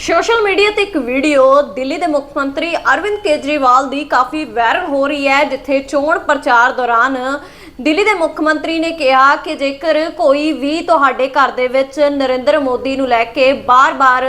Social media ਤੇ ਇੱਕ video Delhi ਦੇ ਮੁੱਖ ਮੰਤਰੀ ਅਰਵਿੰਦ ਕੇਜਰੀਵਾਲ ਦੀ ਕਾਫੀ ਵਾਇਰਲ ਹੋ ਰਹੀ ਹੈ, ਜਿੱਥੇ ਚੋਣ ਪ੍ਰਚਾਰ ਦੌਰਾਨ ਦਿੱਲੀ ਦੇ ਮੁੱਖ ਮੰਤਰੀ ਨੇ ਕਿਹਾ ਕਿ ਜੇਕਰ ਕੋਈ ਵੀ ਤੁਹਾਡੇ ਘਰ ਦੇ ਵਿੱਚ ਨਰਿੰਦਰ ਮੋਦੀ ਨੂੰ ਲੈ ਕੇ ਬਾਰ-ਬਾਰ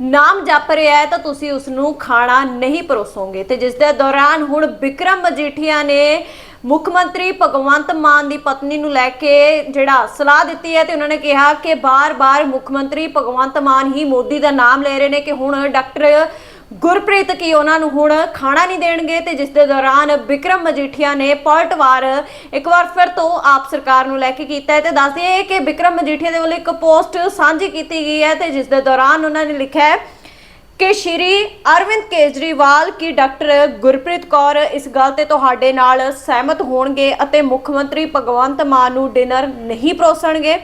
ਨਾਮ ਜਪ ਰਿਹਾ ਹੈ ਤਾਂ ਤੁਸੀਂ ਉਸ ਨੂੰ ਖਾਣਾ ਨਹੀਂ ਪਰੋਸੋਗੇ। ਤੇ ਜਿਸ ਦੇ ਦੌਰਾਨ ਹੁਣ ਵਿਕਰਮ ਮਜੀਠੀਆ ਨੇ ਮੁੱਖ ਮੰਤਰੀ ਭਗਵੰਤ ਮਾਨ ਦੀ ਪਤਨੀ ਨੂੰ ਲੈ ਕੇ ਜਿਹੜਾ ਸਲਾਹ ਦਿੱਤੀ ਹੈ ਤੇ ਉਹਨਾਂ ਨੇ ਕਿਹਾ ਕਿ ਬਾਰ-ਬਾਰ ਮੁੱਖ ਮੰਤਰੀ ਭਗਵੰਤ ਮਾਨ ਹੀ ਮੋਦੀ ਦਾ ਨਾਮ ਲੈ ਰਹੇ ਨੇ ਕਿ ਹੁਣ ਡਾਕਟਰ ਗੁਰਪ੍ਰੀਤ ਕੀ ਉਹਨਾਂ ਨੂੰ ਹੁਣ ਖਾਣਾ ਨਹੀਂ ਦੇਣਗੇ ਤੇ ਜਿਸ ਦੇ ਦੌਰਾਨ ਵਿਕਰਮ ਮਜੀਠੀਆ ਨੇ ਪਲਟਵਾਰ ਇੱਕ ਵਾਰ ਫਿਰ ਤੋਂ ਆਪ ਸਰਕਾਰ ਨੂੰ ਲੈ ਕੇ ਕੀਤਾ ਹੈ ਤੇ ਦੱਸ ਦਈਏ ਕਿ ਵਿਕਰਮ ਮਜੀਠੀਆ ਦੇ ਵੱਲੋਂ ਇੱਕ ਪੋਸਟ ਸਾਂਝੀ ਕੀਤੀ ਗਈ ਹੈ ਤੇ ਜਿਸ ਦੇ ਦੌਰਾਨ ਉਹਨਾਂ ਨੇ ਲਿਖਿਆ ਹੈ ਕਿ ਸ਼੍ਰੀ ਅਰਵਿੰਦ ਕੇਜਰੀਵਾਲ ਕੀ ਡਾਕਟਰ ਗੁਰਪ੍ਰੀਤ ਕੌਰ ਇਸ ਗੱਲ ਤੇ ਤੁਹਾਡੇ ਨਾਲ ਸਹਿਮਤ ਹੋਣਗੇ ਅਤੇ ਮੁੱਖ ਮੰਤਰੀ ਭਗਵੰਤ ਮਾਨ ਨੂੰ ਡਿਨਰ ਨਹੀਂ ਪਰੋਸਣਗੇ।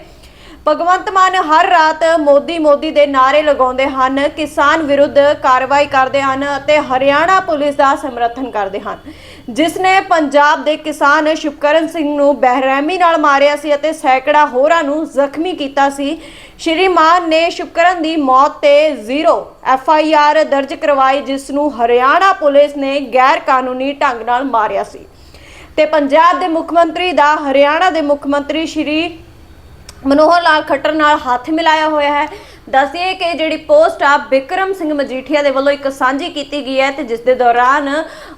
ਭਗਵੰਤ ਮਾਨ ਹਰ ਰਾਤ ਮੋਦੀ ਮੋਦੀ ਦੇ ਨਾਰੇ ਲਗਾਉਂਦੇ ਹਨ, ਕਿਸਾਨ ਵਿਰੁੱਧ ਕਾਰਵਾਈ ਕਰਦੇ ਹਨ ਅਤੇ ਹਰਿਆਣਾ ਪੁਲਿਸ ਦਾ ਸਮਰਥਨ ਕਰਦੇ ਹਨ। ਜਿਸ ਨੇ ਪੰਜਾਬ ਦੇ ਕਿਸਾਨ ਸ਼ੁਭਕਰਨ ਸਿੰਘ ਨੂੰ ਬਹਿਰਹਿਮੀ ਨਾਲ ਮਾਰਿਆ ਸੀ ਅਤੇ ਸੈਂਕੜਾ ਹੋਰਾਂ ਨੂੰ ਜ਼ਖਮੀ ਕੀਤਾ ਸੀ, ਸ਼੍ਰੀ ਮਾਨ ਨੇ ਸ਼ੁਭਕਰਨ ਦੀ ਮੌਤ ਤੇ ਜ਼ੀਰੋ ਐਫ ਆਈ ਆਰ ਦਰਜ ਕਰਵਾਈ, ਜਿਸ ਨੂੰ ਹਰਿਆਣਾ ਪੁਲਿਸ ਨੇ ਗੈਰ ਕਾਨੂੰਨੀ ਢੰਗ ਨਾਲ ਮਾਰਿਆ ਸੀ। ਤੇ ਪੰਜਾਬ ਦੇ ਮੁੱਖ ਮੰਤਰੀ ਦਾ, ਹਰਿਆਣਾ ਦੇ ਮੁੱਖ ਮੰਤਰੀ ਸ਼੍ਰੀ ਮਨੋਹਰ ਲਾਲ ਖੱਟਰ ਨਾਲ ਹੱਥ ਮਿਲਾਇਆ ਹੋਇਆ ਹੈ। ਦੱਸਿਏ ਕਿ ਜਿਹੜੀ ਪੋਸਟ ਆ ਬਿਕਰਮ ਸਿੰਘ ਮਜੀਠੀਆ ਦੇ ਵੱਲੋਂ ਇੱਕ ਸਾਂਝੀ ਕੀਤੀ ਗਈ ਹੈ ਤੇ ਜਿਸ ਦੇ ਦੌਰਾਨ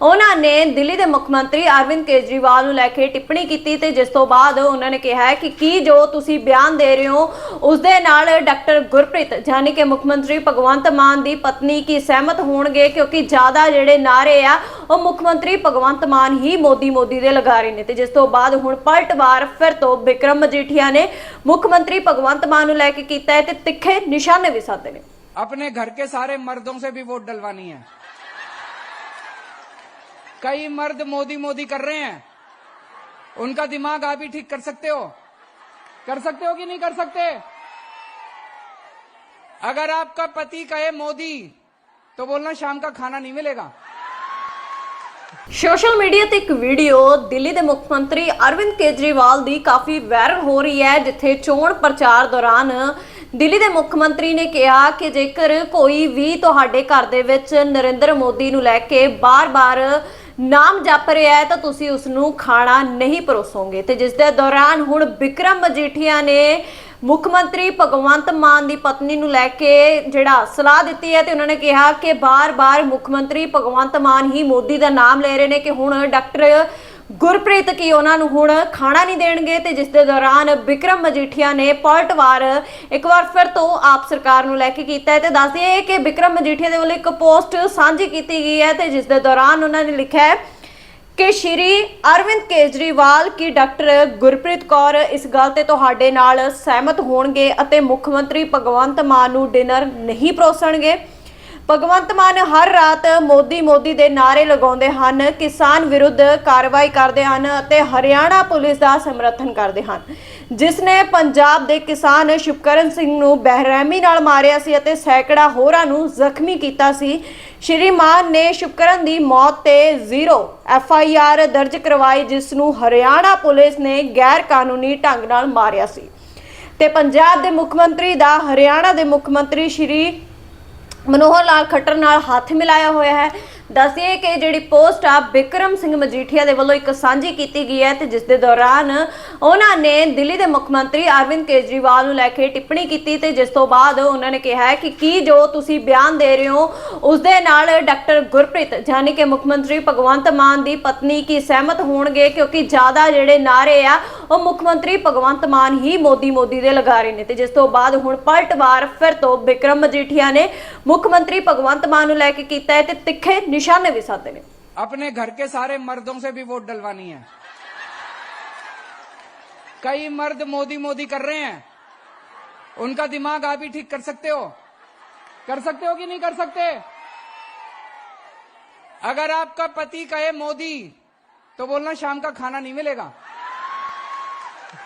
ਉਹਨਾਂ ਨੇ ਦਿੱਲੀ ਦੇ ਮੁੱਖ ਮੰਤਰੀ ਅਰਵਿੰਦ ਕੇਜਰੀਵਾਲ ਨੂੰ ਲੈ ਕੇ ਟਿੱਪਣੀ ਕੀਤੀ ਤੇ ਜਿਸ ਤੋਂ ਬਾਅਦ ਉਹਨਾਂ ਨੇ ਕਿਹਾ ਕਿ ਕੀ ਜੋ ਤੁਸੀਂ ਬਿਆਨ ਦੇ ਰਹੇ ਹੋ, ਉਸ ਦੇ ਨਾਲ ਡਾਕਟਰ ਗੁਰਪ੍ਰੀਤ ਜਾਨੀ ਕਿ ਮੁੱਖ ਮੰਤਰੀ ਭਗਵੰਤ ਮਾਨ ਦੀ ਪਤਨੀ ਕੀ ਸਹਿਮਤ ਹੋਣਗੇ ਕਿਉਂਕਿ ਜ਼ਿਆਦਾ ਜਿਹੜੇ ਨਾਰੇ ਆ, ਉਹ ਮੁੱਖ ਮੰਤਰੀ ਭਗਵੰਤ ਮਾਨ ਹੀ ਮੋਦੀ ਮੋਦੀ ਦੇ ਲਗਾ ਰਹੇ ਨੇ ਤੇ ਜਿਸ ਤੋਂ ਬਾਅਦ ਹੁਣ ਪਲਟਵਾਰ ਫਿਰ ਤੋਂ ਬਿਕਰਮ ਮਜੀਠੀਆ ਨੇ ਮੁੱਖ ਮੰਤਰੀ ਭਗਵੰਤ ਮਾਨ ਨੂੰ ਲੈ ਕੇ ਕੀਤਾ ਹੈ ਤੇ ਤਿੱਖੇ ਨਿਸ਼ਾਨੇ ਵੀ ਸਾਧੇ ਨੇ अपने घर के सारे मर्दों से भी वोट डलवानी है कई मर्द मोदी मोदी कर रहे हैं उनका दिमाग आप ही ठीक कर सकते हो कर सकते हो कि नहीं कर सकते अगर आपका पति कहे मोदी तो बोलना शाम का खाना नहीं मिलेगा ਸੋਸ਼ਲ ਮੀਡੀਆ ਤੇ ਇੱਕ ਵੀਡੀਓ ਦਿੱਲੀ ਦੇ ਮੁੱਖ ਮੰਤਰੀ ਅਰਵਿੰਦ ਕੇਜਰੀਵਾਲ ਦੀ ਕਾਫੀ ਵਾਇਰਲ ਹੋ ਰਹੀ ਹੈ ਜਿੱਥੇ ਚੋਣ ਪ੍ਰਚਾਰ ਦੌਰਾਨ ਦਿੱਲੀ ਦੇ ਮੁੱਖ ਮੰਤਰੀ ਨੇ ਕਿਹਾ ਕਿ ਜੇਕਰ ਕੋਈ ਵੀ ਤੁਹਾਡੇ ਘਰ ਦੇ ਵਿੱਚ ਨਰਿੰਦਰ ਮੋਦੀ ਨੂੰ ਲੈ ਕੇ ਬਾਰ-ਬਾਰ ਨਾਮ ਜਪ ਰਿਹਾ ਹੈ, ਤਾਂ ਤੁਸੀਂ ਉਸ ਨੂੰ ਖਾਣਾ ਨਹੀਂ ਪਰੋਸੋਗੇ। ਤੇ ਜਿਸ ਦੇ ਦੌਰਾਨ ਹੁਣ ਵਿਕਰਮ ਮਜੀਠੀਆ ਨੇ ਮੁੱਖ ਮੰਤਰੀ ਭਗਵੰਤ ਮਾਨ ਦੀ ਪਤਨੀ ਨੂੰ ਲੈ ਕੇ ਜਿਹੜਾ ਸਲਾਹ ਦਿੱਤੀ ਹੈ, ਤੇ ਉਹਨਾਂ ਨੇ ਕਿਹਾ ਕਿ ਬਾਰ-ਬਾਰ ਮੁੱਖ ਮੰਤਰੀ ਭਗਵੰਤ ਮਾਨ ਹੀ ਮੋਦੀ ਦਾ ਨਾਮ ਲੈ ਰਹੇ ਨੇ ਕਿ ਹੁਣ ਡਾਕਟਰ ਗੁਰਪ੍ਰੀਤ ਕੀ ਉਹਨਾਂ ਨੂੰ ਹੁਣ ਖਾਣਾ ਨਹੀਂ ਦੇਣਗੇ ਤੇ ਜਿਸ ਦੇ ਦੌਰਾਨ ਵਿਕਰਮ ਮਜੀਠੀਆ ਨੇ ਪਲਟਵਾਰ ਇੱਕ ਵਾਰ ਫਿਰ ਤੋਂ ਆਪ ਸਰਕਾਰ ਨੂੰ ਲੈ ਕੇ ਕੀਤਾ ਹੈ ਤੇ ਦੱਸ ਦਈਏ ਕਿ ਵਿਕਰਮ ਮਜੀਠੀਆ ਦੇ ਵੱਲੋਂ ਇੱਕ ਪੋਸਟ ਸਾਂਝੀ ਕੀਤੀ ਗਈ ਹੈ ਤੇ ਜਿਸ ਦੇ ਦੌਰਾਨ ਉਹਨਾਂ ਨੇ ਲਿਖਿਆ ਹੈ ਕਿ ਸ਼੍ਰੀ ਅਰਵਿੰਦ ਕੇਜਰੀਵਾਲ ਕੀ ਡਾਕਟਰ ਗੁਰਪ੍ਰੀਤ ਕੌਰ ਇਸ ਗੱਲ ਤੇ ਤੁਹਾਡੇ ਨਾਲ ਸਹਿਮਤ ਹੋਣਗੇ ਅਤੇ ਮੁੱਖ ਮੰਤਰੀ ਭਗਵੰਤ ਮਾਨ ਨੂੰ ਡਿਨਰ ਨਹੀਂ ਪਰੋਸਣਗੇ। ਭਗਵੰਤ ਮਾਨ ਹਰ ਰਾਤ ਮੋਦੀ ਮੋਦੀ ਦੇ ਨਾਰੇ ਲਗਾਉਂਦੇ ਹਨ, ਕਿਸਾਨ ਵਿਰੁੱਧ ਕਾਰਵਾਈ ਕਰਦੇ ਹਨ ਅਤੇ ਹਰਿਆਣਾ ਪੁਲਿਸ ਦਾ ਸਮਰਥਨ ਕਰਦੇ ਹਨ। ਜਿਸ ਨੇ ਪੰਜਾਬ ਦੇ ਕਿਸਾਨ ਸ਼ੁਭਕਰਨ ਸਿੰਘ ਨੂੰ ਬਹਿਰਹਿਮੀ ਨਾਲ ਮਾਰਿਆ ਸੀ ਅਤੇ ਸੈਂਕੜਾ ਹੋਰਾਂ ਨੂੰ ਜ਼ਖਮੀ ਕੀਤਾ ਸੀ, ਸ਼੍ਰੀ ਮਾਨ ਨੇ ਸ਼ੁਭਕਰਨ ਦੀ ਮੌਤ ਤੇ ਜ਼ੀਰੋ ਐਫ ਆਈ ਆਰ ਦਰਜ ਕਰਵਾਈ, ਜਿਸ ਨੂੰ ਹਰਿਆਣਾ ਪੁਲਿਸ ਨੇ ਗੈਰ ਕਾਨੂੰਨੀ ਢੰਗ ਨਾਲ ਮਾਰਿਆ ਸੀ। ਤੇ ਪੰਜਾਬ ਦੇ ਮੁੱਖ ਮੰਤਰੀ ਦਾ, ਹਰਿਆਣਾ ਦੇ ਮੁੱਖ ਮੰਤਰੀ ਸ਼੍ਰੀ ਮਨੋਹਰ ਲਾਲ ਖੱਟਰ ਨਾਲ ਹੱਥ ਮਿਲਾਇਆ ਹੋਇਆ ਹੈ। ਦੱਸਿਏ ਕਿ ਜਿਹੜੀ ਪੋਸਟ ਆ ਬਿਕਰਮ ਸਿੰਘ ਮਜੀਠੀਆ ਦੇ ਵੱਲੋਂ ਇੱਕ ਸਾਂਝੀ ਕੀਤੀ ਗਈ ਹੈ ਤੇ ਜਿਸ ਦੇ ਦੌਰਾਨ ਉਹਨਾਂ ਨੇ ਦਿੱਲੀ ਦੇ ਮੁੱਖ ਮੰਤਰੀ ਅਰਵਿੰਦ ਕੇਜਰੀਵਾਲ ਨੂੰ ਲੈ ਕੇ ਟਿੱਪਣੀ ਕੀਤੀ ਤੇ ਜਿਸ ਤੋਂ ਬਾਅਦ ਉਹਨਾਂ ਨੇ ਕਿਹਾ ਹੈ ਕਿ ਕੀ ਜੋ ਤੁਸੀਂ ਬਿਆਨ ਦੇ ਰਹੇ ਹੋ, ਉਸ ਦੇ ਨਾਲ ਡਾਕਟਰ ਗੁਰਪ੍ਰੀਤ ਜਾਨੀ ਕਿ ਮੁੱਖ ਮੰਤਰੀ ਭਗਵੰਤ ਮਾਨ ਦੀ ਪਤਨੀ ਕੀ ਸਹਿਮਤ ਹੋਣਗੇ? ਕਿਉਂਕਿ ਜ਼ਿਆਦਾ ਜਿਹੜੇ ਨਾਰੇ ਆ, ਉਹ ਮੁੱਖ ਮੰਤਰੀ ਭਗਵੰਤ ਮਾਨ ਹੀ ਮੋਦੀ ਮੋਦੀ ਦੇ ਲਗਾ ਰਹੇ ਨੇ ਤੇ ਜਿਸ ਤੋਂ ਬਾਅਦ ਹੁਣ ਪਲਟਵਾਰ ਫਿਰ ਤੋਂ ਬਿਕਰਮ ਮਜੀਠੀਆ ਨੇ ਮੁੱਖ ਮੰਤਰੀ ਭਗਵੰਤ ਮਾਨ ਨੂੰ ਲੈ ਕੇ ਕੀਤਾ ਹੈ ਤੇ ਤਿੱਖੇ નિશાને વિસાતે ने अपने घर के सारे मर्दों से भी वोट डलवानी है। कई मर्द मोदी मोदी कर रहे हैं। उनका दिमाग आप ही ठीक कर सकते हो। कर सकते हो कि नहीं कर सकते? अगर आपका पति कहे मोदी तो बोलना शाम का खाना नहीं मिलेगा।